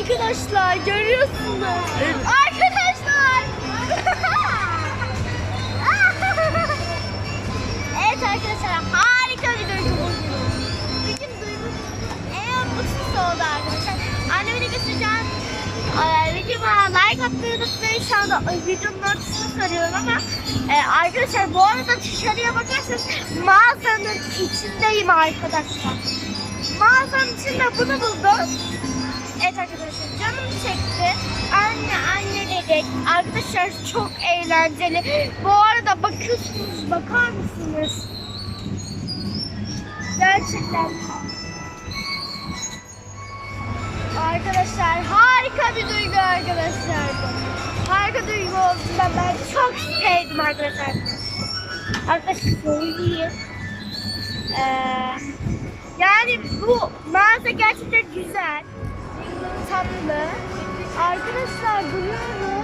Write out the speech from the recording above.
Arkadaşlar görüyorsunuz. Evet. Arkadaşlar. evet arkadaşlar harika bir duygu bugün. Bugün duygu en mutsuz oldu arkadaşlar. Anneme de göstereceğim. Ee, videoma like atmayı unutmayın. Şu anda videonun ortasını soruyorum ama e, arkadaşlar bu arada dışarıya bakarsanız mağazanın içindeyim arkadaşlar. Mağazanın içinde bunu buldum. Arkadaşlar çok eğlenceli. Bu arada bakıyorsunuz bakar mısınız? Gerçekten. Arkadaşlar harika bir duygu arkadaşlar. Harika duygu oldu. Ben, çok sevdim arkadaşlar. Arkadaşlar söyleyeyim. Ee, yani bu mağaza gerçekten güzel tatlı. Arkadaşlar duyuyoruz.